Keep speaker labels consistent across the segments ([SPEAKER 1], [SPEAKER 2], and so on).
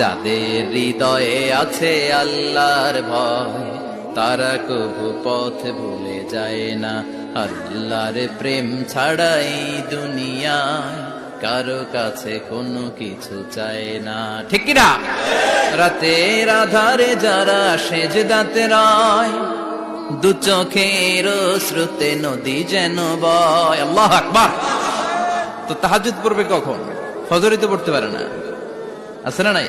[SPEAKER 1] যাদের হৃদয়ে আছে আল্লাহর ভয়, তারা কবু পথ ভুলে যায় না। আল্লাহর প্রেম ছাড়াই দুনিয়ায় কারও কাছে কোনো কিছু চায় না। ঠিক না রাতের আধারে যারা সেজ দাঁতে রায়, দু চোখের শ্রুতে নদী যেন বয়। আল্লাহ আকবার! তো তাহাজুদ পড়বে কখন? ফজরই তো পড়তে পারে না। আছে না নাই?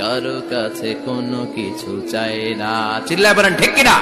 [SPEAKER 1] কারও কাছে কোনো কিছু চাই না। চিল্লায় বলেন ঠিক কিনা